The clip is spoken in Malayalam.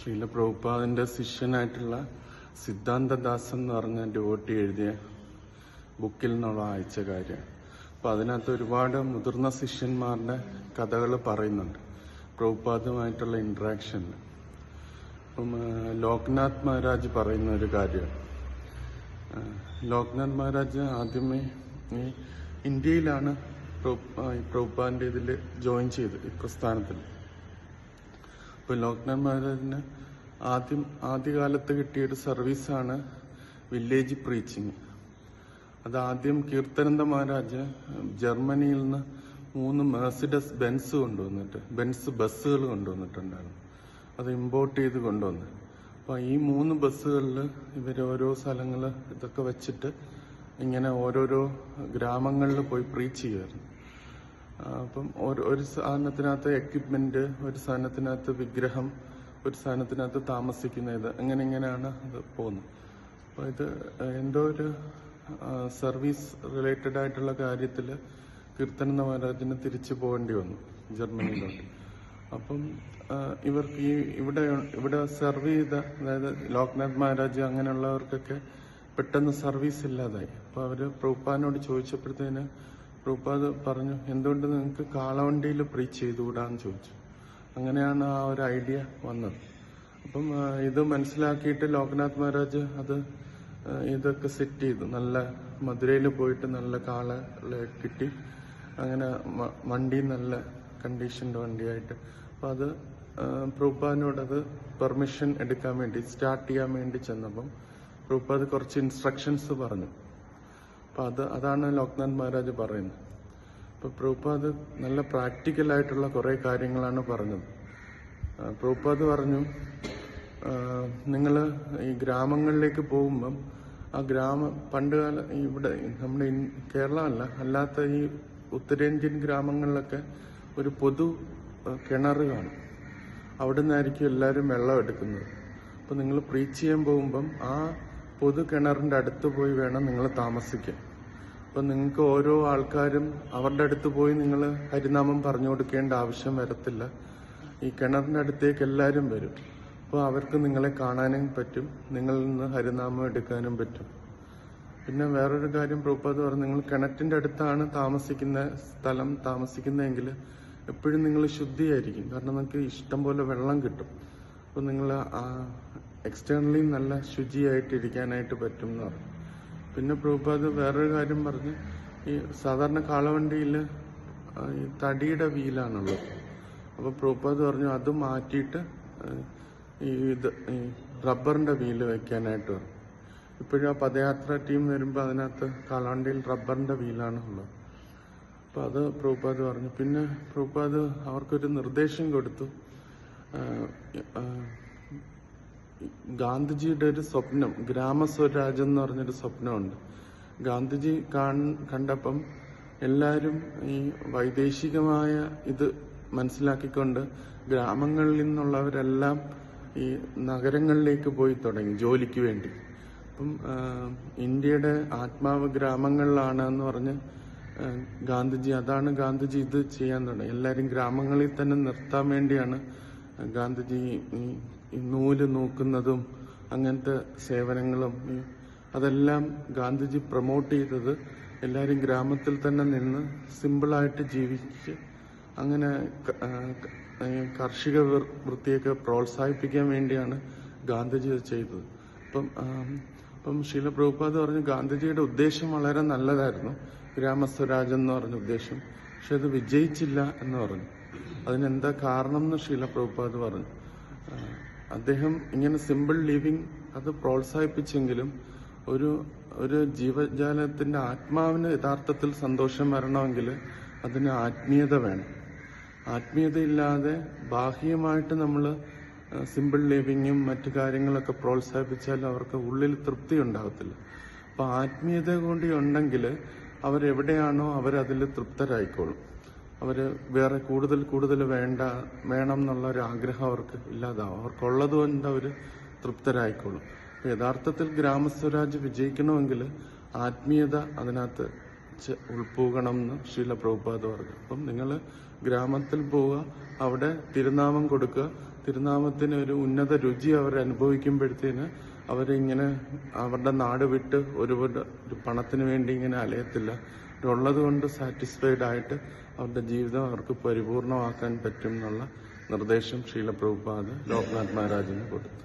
ശ്രീല പ്രഭുപാദിന്റെ ശിഷ്യനായിട്ടുള്ള സിദ്ധാന്തദാസ് എന്ന് പറഞ്ഞ ഡിവോട്ടി എഴുതിയ ബുക്കിൽ നിന്നുള്ള അയച്ച കാര്യം. അപ്പൊ അതിനകത്ത് ഒരുപാട് മുതിർന്ന ശിഷ്യന്മാരുടെ കഥകൾ പറയുന്നുണ്ട്. പ്രഭുപാദുമായിട്ടുള്ള ഇന്ററാക്ഷൻ അപ്പം ലോക്നാഥ് മഹാരാജ് പറയുന്ന ഒരു കാര്യമാണ് ലോക്നാഥ് മഹാരാജ് ആദ്യമേ ഇന്ത്യയിലാണ് പ്രഭുപാദിന്റെ ഇതിൽ ജോയിൻ ചെയ്തത് ഈ പ്രസ്ഥാനത്തിൽ ഇപ്പൊ ലോക്നാഥ് മഹാരാജിന് ആദ്യം ആദ്യകാലത്ത് കിട്ടിയ ഒരു സർവീസാണ് വില്ലേജ് പ്രീച്ചിങ്. അത് ആദ്യം കീർത്തനന്ദ മഹാരാജ് ജർമ്മനിയിൽ നിന്ന് മൂന്ന് മേഴ്സിഡസ് ബെൻസ് കൊണ്ടുവന്നിട്ട് ബെൻസ് ബസ്സുകൾ കൊണ്ടുവന്നിട്ടുണ്ടായിരുന്നു. അത് ഇമ്പോർട്ട് ചെയ്ത് കൊണ്ടുവന്ന്. അപ്പൊ ഈ മൂന്ന് ബസ്സുകളിൽ ഇവർ ഓരോ സ്ഥലങ്ങൾ ഇതൊക്കെ വെച്ചിട്ട് ഇങ്ങനെ ഓരോരോ ഗ്രാമങ്ങളിൽ പോയി പ്രീച്ച് ചെയ്യുമായിരുന്നു അപ്പം ഒരു ഒരു സാധനത്തിനകത്ത് എക്യുപ്മെന്റ് ഒരു സാധനത്തിനകത്ത് വിഗ്രഹം ഒരു സാധനത്തിനകത്ത് താമസിക്കുന്ന ഇത് അങ്ങനെ ഇങ്ങനെയാണ് അത് പോകുന്നത്. അപ്പോൾ ഇത് എന്തോ ഒരു സർവീസ് റിലേറ്റഡ് ആയിട്ടുള്ള കാര്യത്തിൽ കീർത്തന മഹാരാജിന് തിരിച്ചു പോകേണ്ടി വന്നു ജർമ്മനിയിലോട്ട്. അപ്പം ഇവർക്ക് ഈ ഇവിടെ ഇവിടെ സെർവ് ചെയ്ത അതായത് ലോക്നാഥ് മഹാരാജ് അങ്ങനെയുള്ളവർക്കൊക്കെ പെട്ടെന്ന് സർവീസ് ഇല്ലാതായി. അപ്പോൾ അവർ പ്രൂപ്പാനോട് ചോദിച്ചപ്പോഴത്തേന് പ്രഭുപാദ് പറഞ്ഞു എന്തുകൊണ്ട് നിങ്ങൾക്ക് കാളവണ്ടിയിൽ പ്രീച്ച് ചെയ്തുകൂടാന്ന് ചോദിച്ചു. അങ്ങനെയാണ് ആ ഒരു ഐഡിയ വന്നത്. അപ്പം ഇത് മനസ്സിലാക്കിയിട്ട് ലോക്നാഥ് മഹാരാജ് അത് ഇതൊക്കെ സെറ്റ് ചെയ്തു. നല്ല മധുരയിൽ പോയിട്ട് നല്ല കാളകളെ കിട്ടി. അങ്ങനെ വണ്ടി നല്ല കണ്ടീഷൻഡ് വണ്ടിയായിട്ട്. അപ്പം അത് അത് പെർമിഷൻ എടുക്കാൻ വേണ്ടി സ്റ്റാർട്ട് ചെയ്യാൻ വേണ്ടി ചെന്നപ്പം പ്രൂപ്പാദ് കുറച്ച് ഇൻസ്ട്രക്ഷൻസ് പറഞ്ഞു. അപ്പൊ അത് അതാണ് ലോക്നാഥ് മഹാരാജ് പറയുന്നത്. അപ്പൊ പ്രഭുപാദ് നല്ല പ്രാക്ടിക്കൽ ആയിട്ടുള്ള കുറെ കാര്യങ്ങളാണ് പറഞ്ഞത്. പ്രഭുപാദ് പറഞ്ഞു നിങ്ങൾ ഈ ഗ്രാമങ്ങളിലേക്ക് പോകുമ്പം ആ ഗ്രാമ പണ്ട് കാല ഇവിടെ നമ്മുടെ കേരളമല്ല കേരള അല്ല അല്ലാത്ത ഈ ഉത്തരേന്ത്യൻ ഗ്രാമങ്ങളിലൊക്കെ ഒരു പൊതു കിണർ കാണും. അവിടെ നിന്നായിരിക്കും എല്ലാവരും വെള്ളം എടുക്കുന്നത്. അപ്പോൾ നിങ്ങൾ പ്രീച്ച് ചെയ്യാൻ പോകുമ്പം ആ പൊതു കിണറിന്റെ അടുത്ത് പോയി വേണം നിങ്ങൾ താമസിക്കാൻ. അപ്പൊ നിങ്ങൾക്ക് ഓരോ ആൾക്കാരും അവരുടെ അടുത്ത് പോയി നിങ്ങൾ ഹരിനാമം പറഞ്ഞു കൊടുക്കേണ്ട ആവശ്യം വരത്തില്ല. ഈ കിണറിന്റെ അടുത്തേക്ക് എല്ലാവരും വരും. അപ്പോൾ അവർക്ക് നിങ്ങളെ കാണാനും പറ്റും. നിങ്ങളിൽ നിന്ന് ഹരിനാമം എടുക്കാനും പറ്റും. പിന്നെ വേറൊരു കാര്യം പ്രൂപ്പാത് പറഞ്ഞു നിങ്ങൾ കിണറ്റിന്റെ അടുത്താണ് താമസിക്കുന്ന സ്ഥലം താമസിക്കുന്നതെങ്കിൽ എപ്പോഴും നിങ്ങൾ ശുദ്ധിയായിരിക്കും. കാരണം നിങ്ങൾക്ക് ഇഷ്ടം പോലെ വെള്ളം കിട്ടും. അപ്പോൾ നിങ്ങൾ എക്സ്റ്റേണലി നല്ല ശുചിയായിട്ട് ഇരിക്കാനായിട്ട് പറ്റും എന്ന് പറഞ്ഞു. പിന്നെ പ്രഭുപാദ് വേറൊരു കാര്യം പറഞ്ഞ് ഈ സാധാരണ കാളവണ്ടിയിൽ ഈ തടിയുടെ വീലാണുള്ളത്. അപ്പോൾ പ്രഭുപാദ് പറഞ്ഞു അത് മാറ്റിയിട്ട് ഈ ഇത് ഈ റബ്ബറിന്റെ വീൽ വയ്ക്കാനായിട്ട് പറഞ്ഞു. ഇപ്പോഴും ആ പദയാത്ര ടീം വരുമ്പോൾ അതിനകത്ത് കാളവണ്ടിയിൽ റബ്ബറിന്റെ വീലാണ് ഉള്ളത്. അപ്പോൾ അത് പ്രഭുപാദ് പറഞ്ഞു. പിന്നെ പ്രഭുപാദ് അവർക്കൊരു നിർദ്ദേശം കൊടുത്തു. ഗാന്ധിജിയുടെ ഒരു സ്വപ്നം ഗ്രാമസ്വരാജ് എന്ന് പറഞ്ഞൊരു സ്വപ്നമുണ്ട്. ഗാന്ധിജി കണ്ടപ്പം എല്ലാവരും ഈ വൈദേശികമായ ഇത് മനസ്സിലാക്കിക്കൊണ്ട് ഗ്രാമങ്ങളിൽ നിന്നുള്ളവരെല്ലാം ഈ നഗരങ്ങളിലേക്ക് പോയി തുടങ്ങി ജോലിക്ക് വേണ്ടി. അപ്പം ഇന്ത്യയുടെ ആത്മാവ് ഗ്രാമങ്ങളിലാണ് എന്ന് പറഞ്ഞ് ഗാന്ധിജി അതാണ് ഗാന്ധിജി ഇത് ചെയ്യാൻ തുടങ്ങി. എല്ലാവരും ഗ്രാമങ്ങളിൽ തന്നെ നിർത്താൻ വേണ്ടിയാണ് ഗാന്ധിജി നൂൽ നോക്കുന്നതും അങ്ങനത്തെ സേവനങ്ങളും അതെല്ലാം ഗാന്ധിജി പ്രൊമോട്ട് ചെയ്തത് എല്ലാവരും ഗ്രാമത്തിൽ തന്നെ നിന്ന് സിമ്പിളായിട്ട് ജീവിച്ച് അങ്ങനെ കാർഷിക വൃത്തിയൊക്കെ പ്രോത്സാഹിപ്പിക്കാൻ വേണ്ടിയാണ് ഗാന്ധിജി അത് ചെയ്തത്. അപ്പം അപ്പം ശീല പ്രഭുപാദ് പറഞ്ഞു ഗാന്ധിജിയുടെ ഉദ്ദേശം വളരെ നല്ലതായിരുന്നു. ഗ്രാമസ്വരാജ് എന്ന് പറഞ്ഞ ഉദ്ദേശം. പക്ഷെ അത് വിജയിച്ചില്ല എന്ന് പറഞ്ഞു. അതിനെന്താ കാരണം എന്ന് ശീല പ്രഭുപാദ് പറഞ്ഞു. അദ്ദേഹം ഇങ്ങനെ സിമ്പിൾ ലിവിങ് അത് പ്രോത്സാഹിപ്പിച്ചെങ്കിലും ഒരു ഒരു ജീവജാലത്തിന്റെ ആത്മാവിന് യഥാർത്ഥത്തിൽ സന്തോഷം വരണമെങ്കിൽ അതിന് ആത്മീയത വേണം. ആത്മീയതയില്ലാതെ ബാഹ്യമായിട്ട് നമ്മൾ സിമ്പിൾ ലിവിങ്ങും മറ്റു കാര്യങ്ങളൊക്കെ പ്രോത്സാഹിപ്പിച്ചാൽ അവർക്ക് ഉള്ളിൽ തൃപ്തി ഉണ്ടാകത്തില്ല അപ്പൊ ആത്മീയത കൂടി ഉണ്ടെങ്കിൽ അവരെവിടെയാണോ അവരതിൽ തൃപ്തരായിക്കോളും. അവർ വേറെ കൂടുതൽ കൂടുതൽ വേണ്ട വേണം എന്നുള്ള ഒരു ആഗ്രഹം അവർക്ക് ഇല്ലാതാവും. അവർക്കുള്ളത് കൊണ്ട് അവർ തൃപ്തരായിക്കോളും. യഥാർത്ഥത്തിൽ ഗ്രാമസ്വരാജ് വിജയിക്കണമെങ്കിൽ ആത്മീയത അതിനകത്ത് ഉൾപ്പോകണം എന്ന് ശീല പ്രഭുപാദ് പറഞ്ഞു. അപ്പം നിങ്ങൾ ഗ്രാമത്തിൽ പോവുക അവിടെ തിരുനാമം കൊടുക്കുക. തിരുനാമത്തിന് ഒരു ഉന്നത രുചി അവർ അനുഭവിക്കുമ്പോഴത്തേന് അവരിങ്ങനെ അവരുടെ നാട് വിട്ട് ഒരു പണത്തിന് വേണ്ടി ഇങ്ങനെ അലയത്തില്ല. ഉള്ളത് കൊണ്ട് സാറ്റിസ്ഫൈഡ് ആയിട്ട് അവരുടെ ജീവിതം അവർക്ക് പരിപൂർണമാക്കാൻ പറ്റും എന്നുള്ള നിർദ്ദേശം ശീലപ്രഭുപാദ് ലോക്നാഥ് മഹാരാജിന് കൊടുത്തു.